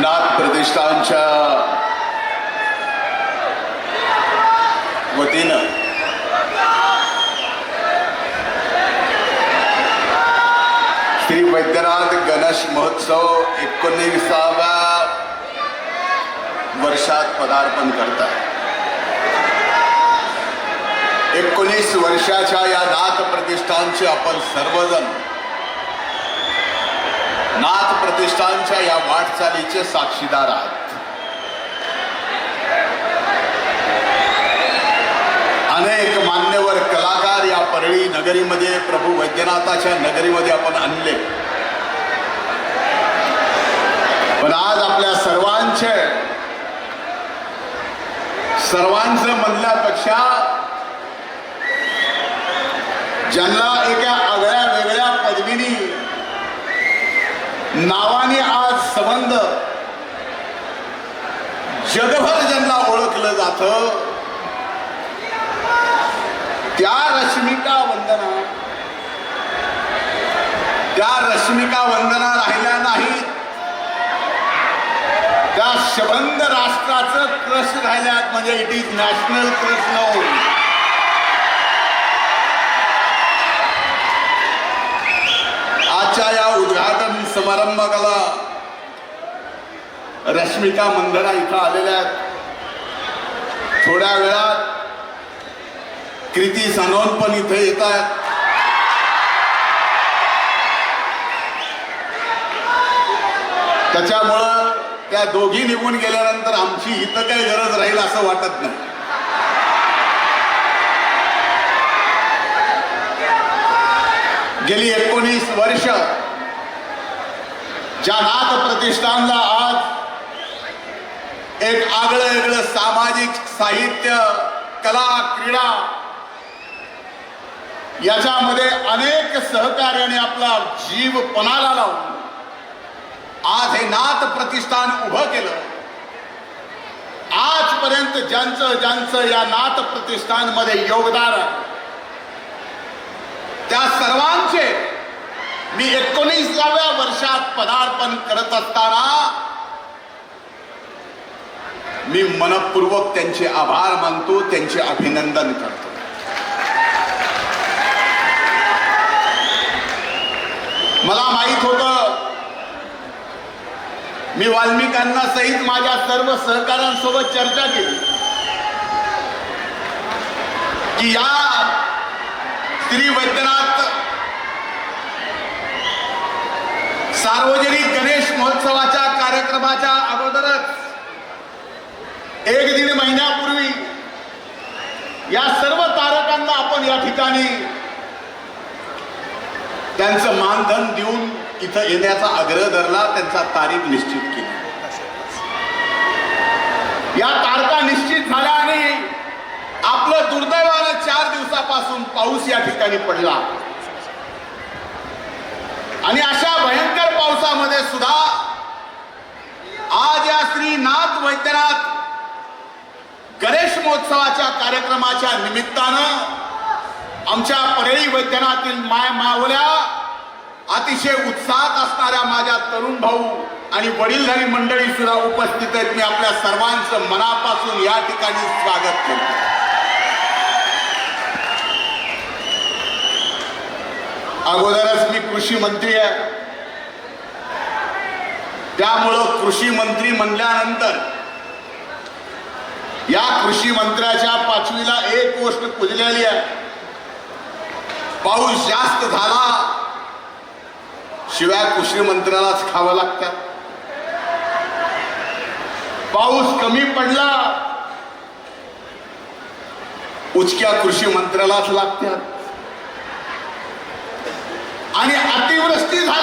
नाथ प्रतिष्ठानच्या वतीनं श्री वैद्यनाथ गणेश महोत्सव एकोणीसाव्या वर्षात पदार्पण करतात. एकोणीस वर्षाच्या या नाथ प्रतिष्ठानचे आपण सर्वजण नाथ प्रतिष्ठानच्या या वाटचालीचे साक्षीदार आहेत. अनेक मान्यवर कलाकार या परळी नगरीमध्ये प्रभू वैद्यनाथाच्या नगरीमध्ये आपण आणले. पण आज आपल्या सर्वांचे सर्वांचं म्हणल्यापेक्षा ज्यांना एका नावाने आज संबंध. जगभर ज्यांना ओळखलं जातं त्या रश्मिका वंदना. त्या रश्मिका वंदना राहिल्या नाहीत. त्या शबंद राष्ट्राचं क्रश राहिल्यात म्हणजे it is national crush now आजच्या या समारंभाला रश्मिका मंदना इथं आलेल्या आहेत. थोड्या वेळात कृती सनोन पण इथे येत आहेत. त्याच्यामुळं त्या दोघी निघून गेल्यानंतर आमची इथं काही गरज राहील असं वाटत नाही. गेली एकोणीस वर्ष. ज्या नाथ प्रतिष्ठानला आज एक आगळं वेगळं सामाजिक साहित्य कला क्रीडा याच्यामध्ये अनेक सहकार्याने आपला जीव पणाला लावून आज हे नाथ प्रतिष्ठान उभं केलं. आजपर्यंत ज्यांचं ज्यांचं या नाथ प्रतिष्ठानमध्ये योगदान आहे त्या सर्वांचे मी एकोणीसाव्या वर्षात पदार्पण करत असताना मी मनपूर्वक त्यांचे आभार मानतो त्यांचे अभिनंदन करतो. मला माहीत होत मी वाल्मिकांना सहित माझ्या सर्व सहकाऱ्यांसोबत चर्चा केली. की या श्री वैद्यनाथ सार्वजनिक गणेश महोत्सवाच्या कार्यक्रमाच्या अगोदरच एक दीड महिन्यापूर्वी या सर्व तारकांना आपण या ठिकाणी त्यांचं मानधन देऊन इथं येण्याचा आग्रह धरला त्यांचा तारीख निश्चित केली. या तारखा निश्चित झाल्या आणि आपलं दुर्दैवानं चार दिवसापासून पाऊस या ठिकाणी पडला. आणि अशा भयंकर मध्ये सुद्धा. आज या श्रीनाथ वैद्यनाथ गणेश महोत्सवाच्या कार्यक्रमाच्या निमित्तानं आमच्या परळी वैद्यनाथील माय मावल्या अतिशय उत्साहात असणाऱ्या माझ्या तरुण भाऊ आणि वडीलधारी मंडळी सुद्धा उपस्थित आहेत. मी आपल्या सर्वांचं मनापासून या ठिकाणी स्वागत करतो. अगोदरच मी कृषी मंत्री आहे. त्यामुळं कृषी मंत्री म्हणल्यानंतर या कृषी मंत्र्याच्या पाचवीला एक गोष्ट पुजलेली आहे. पाऊस जास्त झाला शिवाय कृषी मंत्र्यालाच खावं लागतं. पाऊस कमी पडला उचक्या कृषी मंत्र्यालाच लागतात. आणि अतिवृष्टी झाली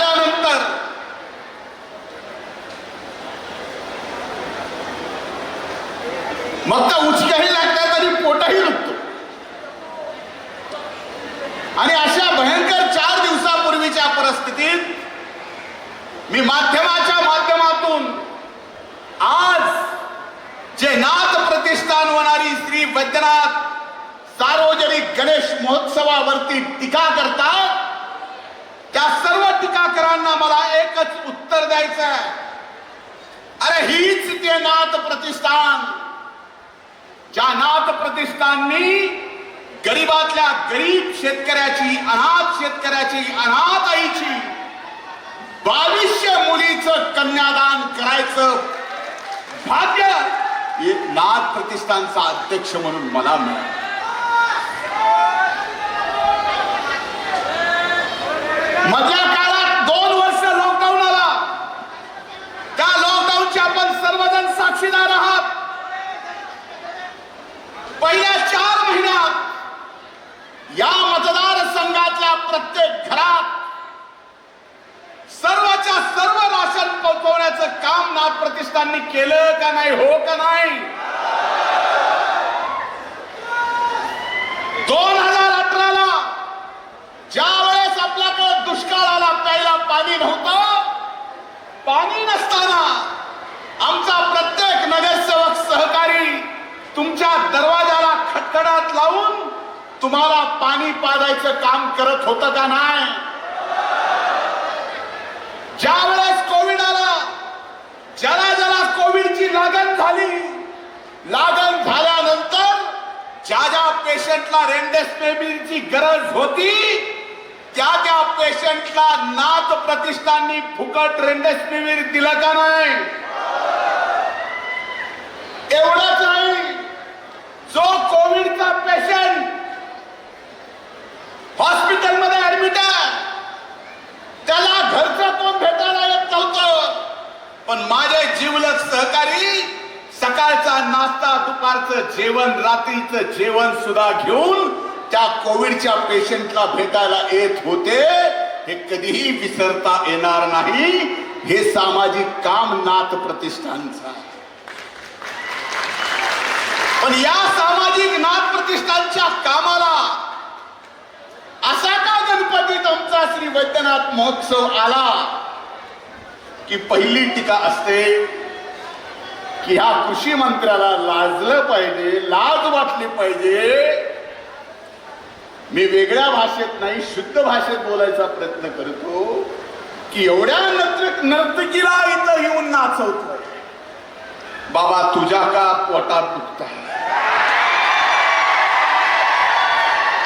मग उचक्याही लागतात आणि पोटही दुखतो? आणि अशा भयंकर चार दिवसापूर्वीच्या परिस्थितीत मी माध्यमाच्या माध्यमातून आज जे नाथ प्रतिष्ठान होणारी श्री वैद्यनाथ सार्वजनिक गणेश महोत्सवावरती टीका करतात त्या सर्व टीकाकरांना मला एकच उत्तर द्यायचं आहे अरे हीच ते नाथ प्रतिष्ठान ज्या नाथ प्रतिष्ठाननी गरीबातल्या गरीब शेतकऱ्याची अनाथ शेतकऱ्याची अनाथ आईची बावीसशे मुलीचं कन्यादान करायचं भाग्य एक नाथ प्रतिष्ठानचा अध्यक्ष म्हणून मला मिळालं मधल्या काळात दोन वर्ष लॉकडाऊन आला त्या लॉकडाऊनचे आपण सर्वजण साक्षीदार आहात पहिल्या चार महिन्यात या मतदारसंघातल्या प्रत्येक घरात सर्वच्या सर्व राशन पोहोचवण्याचं काम नाथ प्रतिष्ठाननी केलं का नाही हो का नाही? दोन हजार अठराला ज्या वेळेस आपल्याकडे दुष्काळ आला प्यायला पाणी नव्हतं पाणी नसताना आमचा प्रत्येक नगरसेवक सहकारी तुमच्या दरवाजाला खटखडात लावून तुम्हाला पाणी पाजायचं काम करत होतं का नाही ज्या वेळेस कोविड आला ज्याला ज्याला कोविडची लागण झाली लागण झाल्यानंतर ज्या ज्या पेशंटला रेमडेसिवीरची गरज होती त्या त्या पेशंटला नाथ प्रतिष्ठाननी फुकट रेमडेसिवीर दिलं का नाही? एवढंच नाही. जो कोविडचा पेशंट हॉस्पिटलमध्ये ऍडमिट आहे त्याला घरचं कोण भेटायला येत नव्हतं पण माझे जीवलक सहकारी सकाळचा प्रकारचं जेवण रात्रीचं जेवण सुद्धा घेऊन त्या कोविडच्या पेशंटला भेटायला येत होते. हे कधीही विसरता येणार नाही. हे सामाजिक काम नाथ प्रतिष्ठानचा पण या सामाजिक नाथ प्रतिष्ठानच्या कामाला असा का गणपतीत आमचा श्री वैद्यनाथ महोत्सव आला की पहिली टीका असते? की ह्या कृषी मंत्र्याला लाजलं पाहिजे लाज वाटली पाहिजे. मी वेगळ्या भाषेत नाही शुद्ध भाषेत बोलायचा प्रयत्न करतो की एवढ्या नर्तक नर्तकीला इथं येऊन नाचवतोय. बाबा तुझ्या का पोटात दुखत आहे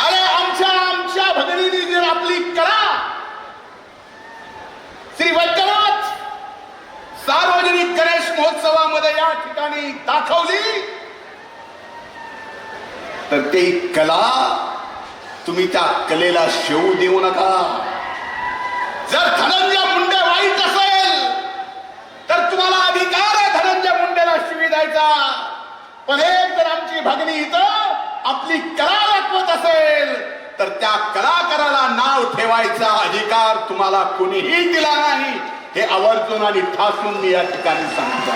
अरे आमच्या आमच्या भगिनीने जर आपली कला श्री वैद्यनाथ सार्वजनिक गणेश त्या ठिकाणी दाखवली. तर ते कला तुम्ही त्या कलेला शेवू देऊ नका. जर धनंजय मुंडे वाईट असेल तर तुम्हाला अधिकार आहे धनंजय मुंडेला शिवी द्यायचा. पण एक जर आमची भगिनी इथं आपली कला दाखवत असेल तर त्या कलाकाराला नाव ठेवायचा अधिकार तुम्हाला कोणीही दिला नाही. हे आवर्जून आणि ठासून मी या ठिकाणी सांगतो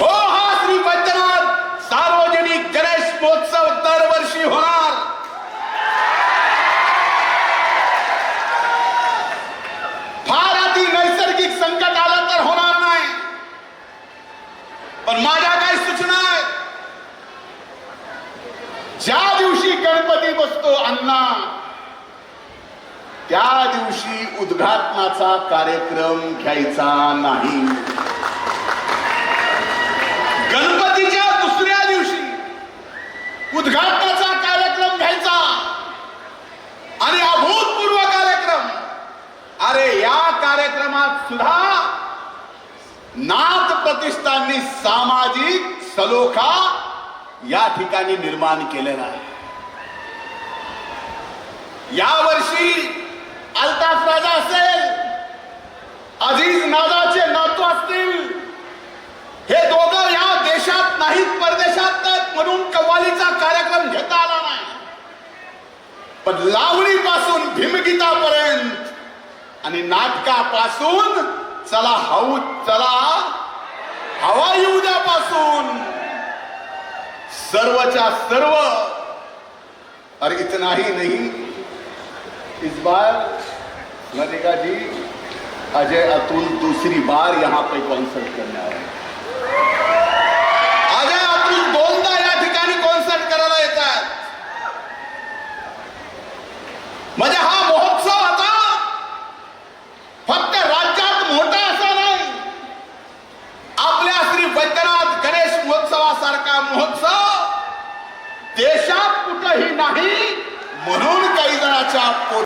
हो हा श्री वैद्यनाथ सार्वजनिक गणेश महोत्सव दरवर्षी होणार फार अति नैसर्गिक संकट आलं तर होणार नाही पण माझ्या काय सूचना आहेत ज्या दिवशी गणपती बसतो अण्णा त्या दिवशी उद्घाटनाचा कार्यक्रम घ्यायचा नाही. गणपतीच्या दुसऱ्या दिवशी उद्घाटनाचा कार्यक्रम घ्यायचा. आणि अभूतपूर्व कार्यक्रम. अरे या कार्यक्रमात सुद्धा नाथ प्रतिष्ठाननी सामाजिक सलोखा या ठिकाणी निर्माण केलेला आहे. यावर्षी अल्ताफ राजा असेल. अजीज नादाचे नातू असतील. हे दोघं या देशात नाहीत परदेशात नाहीत म्हणून कव्वालीचा कार्यक्रम घेता आला नाही. पण लावणीपासून भीमगीतापर्यंत आणि नाटकापासून चला हाऊ चला हवा येऊ सर्वच्या सर्व. और इतना ही नहीं. इस बार ललिका जी अजय अतुल दूसरी बार यहाँ पे कॉन्सर्ट करने आ रहे हैं।